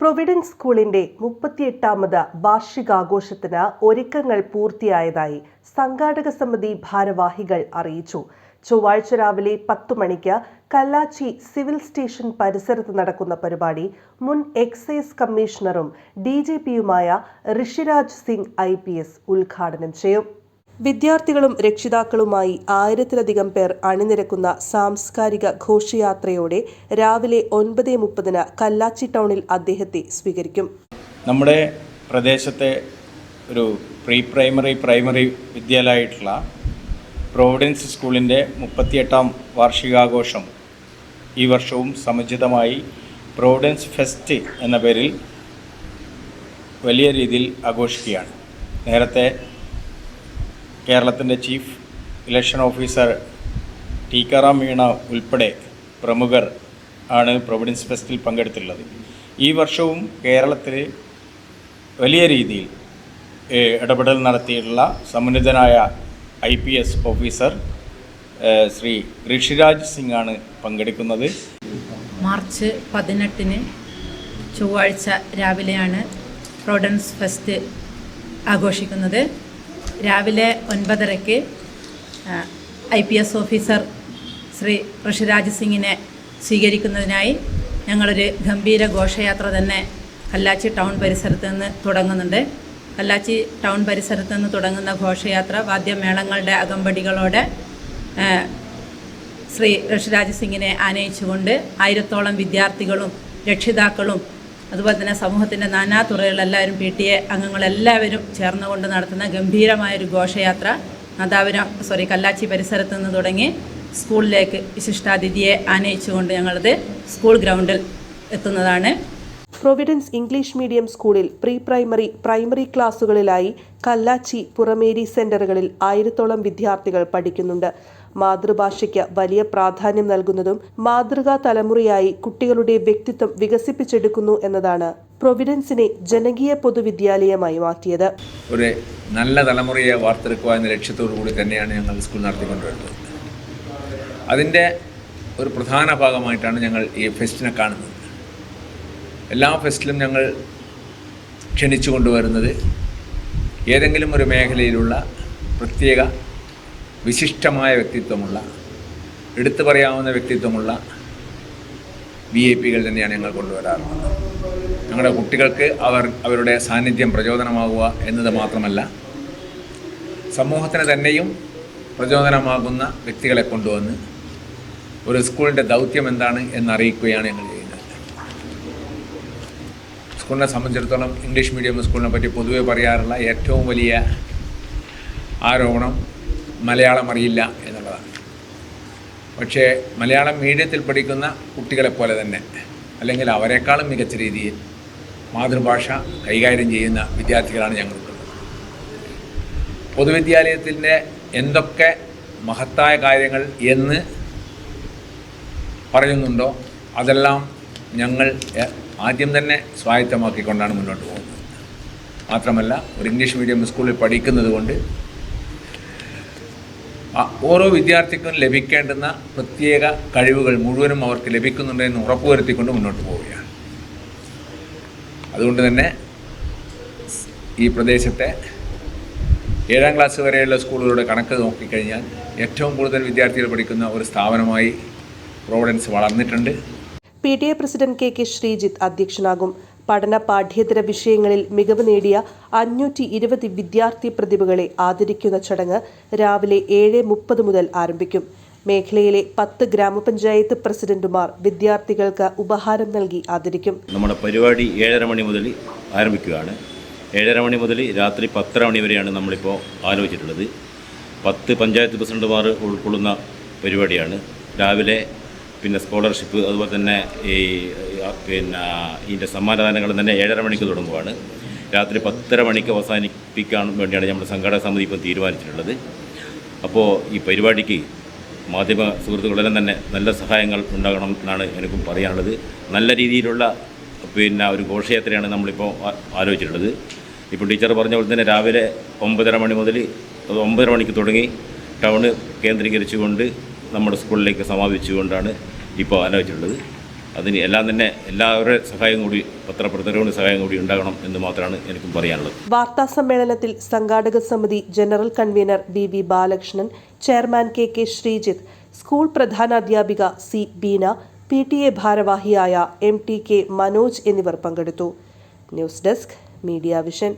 Providence സ്കൂളിന്റെ മുപ്പത്തിയെട്ടാമത് വാർഷികാഘോഷത്തിന് ഒരുക്കങ്ങൾ പൂർത്തിയായതായി സംഘാടക സമിതി ഭാരവാഹികൾ അറിയിച്ചു. ചൊവ്വാഴ്ച രാവിലെ പത്തു മണിക്ക് കല്ലാച്ചി സിവിൽ സ്റ്റേഷൻ പരിസരത്ത് നടക്കുന്ന പരിപാടി മുൻ എക്സൈസ് കമ്മീഷണറും D G പിയുമായ Rishiraj Singh I P S ഉദ്ഘാടനം ചെയ്യും. വിദ്യാർത്ഥികളും രക്ഷിതാക്കളുമായി ആയിരത്തിലധികം പേർ അണിനിരക്കുന്ന സാംസ്കാരിക ഘോഷയാത്രയോടെ രാവിലെ ഒൻപത് മുപ്പതിന് കല്ലാച്ചി ടൗണിൽ അദ്ദേഹത്തെ സ്വീകരിക്കും. നമ്മുടെ പ്രദേശത്തെ ഒരു പ്രീ പ്രൈമറി പ്രൈമറി വിദ്യാലയമായിട്ടുള്ള പ്രൊവിഡൻസ് സ്കൂളിന്റെ മുപ്പത്തിയെട്ടാം വാർഷികാഘോഷം ഈ വർഷവും സമുചിതമായി പ്രൊവിഡൻസ് ഫെസ്റ്റ് എന്ന പേരിൽ വലിയ രീതിയിൽ ആഘോഷിക്കുകയാണ്. നേരത്തെ കേരളത്തിന്റെ chief election officer Tikaram Meena ഉൾപ്പെടെ പ്രമുഖർ ആണ് പ്രൊവിഡൻസ് ഫെസ്റ്റിൽ പങ്കെടുത്തിട്ടുള്ളത്. ഈ വർഷവും കേരളത്തിൽ വലിയ രീതിയിൽ ഇടപെടൽ നടത്തിയിട്ടുള്ള സമുന്നതനായ I P S officer Shri Rishiraj Singh ആണ് പങ്കെടുക്കുന്നത്. മാർച്ച് പതിനെട്ടിന് ചൊവ്വാഴ്ച രാവിലെയാണ് പ്രൊവിഡൻസ് ഫെസ്റ്റ് ആഘോഷിക്കുന്നത്. രാവിലെ ഒൻപതരയ്ക്ക് I P S officer Shri Rishiraj സിംഗിനെ സ്വീകരിക്കുന്നതിനായി ഞങ്ങളൊരു ഗംഭീര ഘോഷയാത്ര തന്നെ കല്ലാച്ചി ടൗൺ പരിസരത്ത് നിന്ന് തുടങ്ങുന്നുണ്ട്. കല്ലാച്ചി ടൗൺ പരിസരത്ത് നിന്ന് തുടങ്ങുന്ന ഘോഷയാത്ര വാദ്യമേളങ്ങളുടെ അകമ്പടികളോടെ ശ്രീ ഋഷിരാജ് സിംഗിനെ ആനയിച്ചുകൊണ്ട് ആയിരത്തോളം വിദ്യാർത്ഥികളും രക്ഷിതാക്കളും അതുപോലെ തന്നെ സമൂഹത്തിന്റെ നാനാ തുറകളിലെല്ലാവരും പി ടി എ അംഗങ്ങളെല്ലാവരും ചേർന്നുകൊണ്ട് നടത്തുന്ന ഗംഭീരമായൊരു ഘോഷയാത്ര നദാപുരം സോറി കല്ലാച്ചി പരിസരത്ത് നിന്ന് തുടങ്ങി സ്കൂളിലേക്ക് വിശിഷ്ടാതിഥിയെ ആനയിച്ചുകൊണ്ട് ഞങ്ങളത് സ്കൂൾ ഗ്രൗണ്ടിൽ എത്തുന്നതാണ്. പ്രൊവിഡൻസ് ഇംഗ്ലീഷ് മീഡിയം സ്കൂളിൽ പ്രീ പ്രൈമറി പ്രൈമറി ക്ലാസുകളിലായി കല്ലാച്ചി പുറമേരി സെന്ററുകളിൽ ആയിരത്തോളം വിദ്യാർത്ഥികൾ പഠിക്കുന്നുണ്ട്. മാതൃഭാഷയ്ക്ക് വലിയ പ്രാധാന്യം നൽകുന്നതും മാതൃകാ തലമുറയായി കുട്ടികളുടെ വ്യക്തിത്വം വികസിപ്പിച്ചെടുക്കുന്നു എന്നതാണ് പ്രൊവിഡൻസിനെ ജനകീയ പൊതുവിദ്യാലയമായി മാറ്റിയത്. ഒരു നല്ല തലമുറയെ വാർത്തെടുക്കുക എന്ന ലക്ഷ്യത്തോടു കൂടി തന്നെയാണ് ഞങ്ങൾ സ്കൂൾ നടത്തിക്കൊണ്ടുവരുന്നത്. അതിന്റെ ഒരു പ്രധാന ഭാഗമായിട്ടാണ് ഞങ്ങൾ ഈ ഫെസ്റ്റിനെ കാണുന്നത്. എല്ലാ ഫെസ്റ്റിലും ഞങ്ങൾ ക്ഷണിച്ചു കൊണ്ടുവരുന്നത് ഏതെങ്കിലും ഒരു മേഖലയിലുള്ള പ്രത്യേക വിശിഷ്ടമായ വ്യക്തിത്വമുള്ള എടുത്തു പറയാവുന്ന വ്യക്തിത്വമുള്ള വി ഐ പികൾ തന്നെയാണ് ഞങ്ങൾ കൊണ്ടുവരാറുള്ളത്. ഞങ്ങളുടെ കുട്ടികൾക്ക് അവർ അവരുടെ സാന്നിധ്യം പ്രചോദനമാകുക എന്നത് മാത്രമല്ല സമൂഹത്തിന് തന്നെയും പ്രചോദനമാകുന്ന വ്യക്തികളെ കൊണ്ടുവന്ന് ഒരു സ്കൂളിന്റെ ദൗത്യം എന്താണ് എന്നറിയിക്കുകയാണ് ഞങ്ങൾ ചെയ്യുന്നത്. സ്കൂളിനെ സംബന്ധിച്ചിടത്തോളം ഇംഗ്ലീഷ് മീഡിയം സ്കൂളിനെ പറ്റി പൊതുവെ പറയാറുള്ള ഏറ്റവും വലിയ ആരോപണം മലയാളം അറിയില്ല എന്നുള്ളതാണ്. പക്ഷേ മലയാളം മീഡിയത്തിൽ പഠിക്കുന്ന കുട്ടികളെപ്പോലെ തന്നെ അല്ലെങ്കിൽ അവരെക്കാളും മികച്ച രീതിയിൽ മാതൃഭാഷ കൈകാര്യം ചെയ്യുന്ന വിദ്യാർത്ഥികളാണ് ഞങ്ങൾക്കുള്ളത് പൊതുവിദ്യാലയത്തിന്റെ എന്തൊക്കെ മഹത്തായ കാര്യങ്ങൾ എന്ന് പറയുന്നുണ്ടോ അതെല്ലാം ഞങ്ങൾ ആദ്യം തന്നെ സ്വായത്തമാക്കിക്കൊണ്ടാണ് മുന്നോട്ട് പോകുന്നത്. മാത്രമല്ല ഒരു ഇംഗ്ലീഷ് മീഡിയം സ്കൂളിൽ പഠിക്കുന്നത് കൊണ്ട് ഓരോ വിദ്യാർത്ഥിക്കും ലഭിക്കേണ്ടുന്ന പ്രത്യേക കഴിവുകൾ മുഴുവനും അവർക്ക് ലഭിക്കുന്നുണ്ടെന്ന് ഉറപ്പുവരുത്തിക്കൊണ്ട് മുന്നോട്ട് പോവുകയാണ്. അതുകൊണ്ട് തന്നെ ഈ പ്രദേശത്തെ ഏഴാം ക്ലാസ് വരെയുള്ള സ്കൂളുകളുടെ കണക്ക് നോക്കിക്കഴിഞ്ഞാൽ ഏറ്റവും കൂടുതൽ വിദ്യാർത്ഥികൾ പഠിക്കുന്ന ഒരു സ്ഥാപനമായി പ്രോവിഡൻസ് വളർന്നിട്ടുണ്ട്. P T A president K K Sreejith അധ്യക്ഷനാകും. പഠന പാഠ്യേതര വിഷയങ്ങളിൽ മികവ് നേടിയ അഞ്ഞൂറ്റി ഇരുപത് വിദ്യാർത്ഥി പ്രതിഭകളെ ആദരിക്കുന്ന ചടങ്ങ് രാവിലെ ഏഴ് മുപ്പത് മുതൽ ആരംഭിക്കും. മേഖലയിലെ പത്ത് ഗ്രാമപഞ്ചായത്ത് പ്രസിഡന്റുമാർ വിദ്യാർത്ഥികൾക്ക് ഉപഹാരം നൽകി ആദരിക്കും. നമ്മുടെ പരിപാടി ഏഴര മണി മുതൽ ആരംഭിക്കുകയാണ്. ഏഴര മണി മുതൽ രാത്രി പത്തര മണി വരെയാണ് നമ്മളിപ്പോൾ ആലോചിച്ചിട്ടുള്ളത്. പത്ത് പഞ്ചായത്ത് പ്രസിഡന്റുമാർ ഉൾക്കൊള്ളുന്ന പരിപാടിയാണ്. രാവിലെ പിന്നെ സ്കോളർഷിപ്പ് അതുപോലെ തന്നെ ഈ പിന്നെ ഇതിന്റെ സമ്മാനദാനങ്ങൾ തന്നെ ഏഴര മണിക്ക് തുടങ്ങുവാണ്. രാത്രി പത്തര മണിക്ക് അവസാനിപ്പിക്കാൻ വേണ്ടിയാണ് നമ്മുടെ സംഘാടക സമിതി ഇപ്പം തീരുമാനിച്ചിട്ടുള്ളത്. അപ്പോൾ ഈ പരിപാടിക്ക് മാധ്യമ സുഹൃത്തുക്കളെല്ലാം തന്നെ നല്ല സഹായങ്ങൾ ഉണ്ടാകണം എന്നാണ് എനിക്കും പറയാനുള്ളത്. നല്ല രീതിയിലുള്ള പിന്നെ ഒരു ഘോഷയാത്രയാണ് നമ്മളിപ്പോൾ ആലോചിച്ചിട്ടുള്ളത്. ഇപ്പോൾ ടീച്ചർ പറഞ്ഞ പോലെ തന്നെ രാവിലെ ഒമ്പതര മണി മുതൽ ഒമ്പതര മണിക്ക് തുടങ്ങി. ടൗണ് കേന്ദ്രീകരിച്ചുകൊണ്ട് നമ്മുടെ സ്കൂളിലേക്ക് സമാപിച്ചുകൊണ്ടാണ് ഇപ്പോൾ ആലോചിച്ചിട്ടുള്ളത്. അതിന് എല്ലാം തന്നെ എല്ലാവരുടെ സഹായം കൂടി പത്രപ്രവർത്തകരുടെ സഹായം കൂടി ഉണ്ടാകണം എന്ന് മാത്രമാണ് എനിക്കും പറയാനുള്ളത്. വാർത്താ സമ്മേളനത്തിൽ സംഘാടക സമിതി general convener B V Balakrishnan chairman K K Sreejith school പ്രധാനാധ്യാപിക C Beena P T A ഭാരവാഹിയായ M T K Manoj എന്നിവർ പങ്കെടുത്തു. News desk media vision.